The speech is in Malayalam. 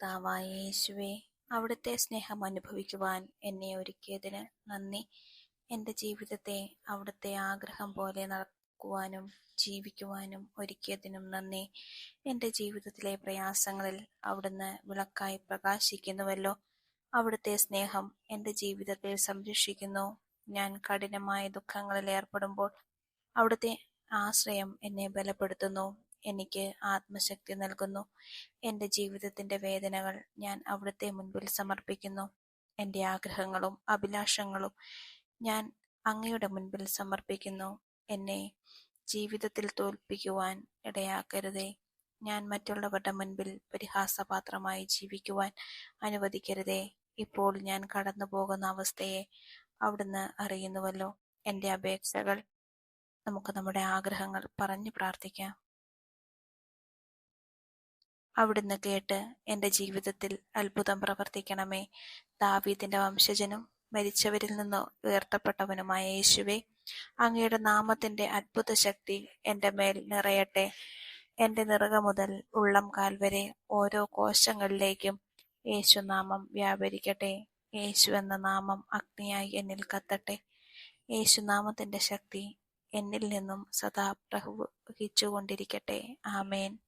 കർത്താവായ യേശുവേ അവിടുത്തെ സ്നേഹം അനുഭവിക്കുവാൻ എന്നെ ഒരുക്കിയതിന് നന്ദി. എന്റെ ജീവിതത്തെ അവിടുത്തെ ആഗ്രഹം പോലെ നടക്കുവാനും ജീവിക്കുവാനും ഒരുക്കിയതിനും നന്ദി. എന്റെ ജീവിതത്തിലെ പ്രയാസങ്ങളിൽ അവിടുന്ന് വിളക്കായി പ്രകാശിക്കുന്നുവല്ലോ. അവിടുത്തെ സ്നേഹം എന്റെ ജീവിതത്തെ സംരക്ഷിക്കുന്നു. ഞാൻ കഠിനമായ ദുഃഖങ്ങളിൽ ഏർപ്പെടുമ്പോൾ അവിടുത്തെ ആശ്രയം എന്നെ ബലപ്പെടുത്തുന്നു. എനിക്ക് ആത്മശക്തി നൽകുന്നു. എന്റെ ജീവിതത്തിന്റെ വേദനകൾ ഞാൻ അവിടുത്തെ മുൻപിൽ സമർപ്പിക്കുന്നു. എന്റെ ആഗ്രഹങ്ങളും അഭിലാഷങ്ങളും ഞാൻ അങ്ങയുടെ മുൻപിൽ സമർപ്പിക്കുന്നു. എന്നെ ജീവിതത്തിൽ തോൽപ്പിക്കുവാൻ ഇടയാക്കരുതേ. ഞാൻ മറ്റുള്ളവരുടെ മുൻപിൽ പരിഹാസപാത്രമായി ജീവിക്കുവാൻ അനുവദിക്കരുതേ. ഇപ്പോൾ ഞാൻ കടന്നു പോകുന്ന അവസ്ഥയെ അവിടുന്ന് അറിയുന്നുവല്ലോ. എന്റെ അപേക്ഷകൾ നമുക്ക് നമ്മുടെ ആഗ്രഹങ്ങൾ പറഞ്ഞു പ്രാർത്ഥിക്കാം. അവിടുന്ന് കേട്ട് എന്റെ ജീവിതത്തിൽ അത്ഭുതം പ്രവർത്തിക്കണമേ. ദാവീദിന്റെ വംശജനും മരിച്ചവരിൽ നിന്ന് ഉയർത്തപ്പെട്ടവനുമായ യേശുവെ അങ്ങയുടെ നാമത്തിന്റെ അത്ഭുത ശക്തി എന്റെ മേൽ നിറയട്ടെ. എന്റെ നിറക മുതൽ ഉള്ളം കാൽ വരെ ഓരോ കോശങ്ങളിലേക്കും യേശു നാമം വ്യാപരിക്കട്ടെ. യേശു എന്ന നാമം അഗ്നിയായി എന്നിൽ കത്തട്ടെ. യേശുനാമത്തിന്റെ ശക്തി എന്നിൽ നിന്നും സദാ പ്രവഹിച്ചുകൊണ്ടിരിക്കട്ടെ. ആമേൻ.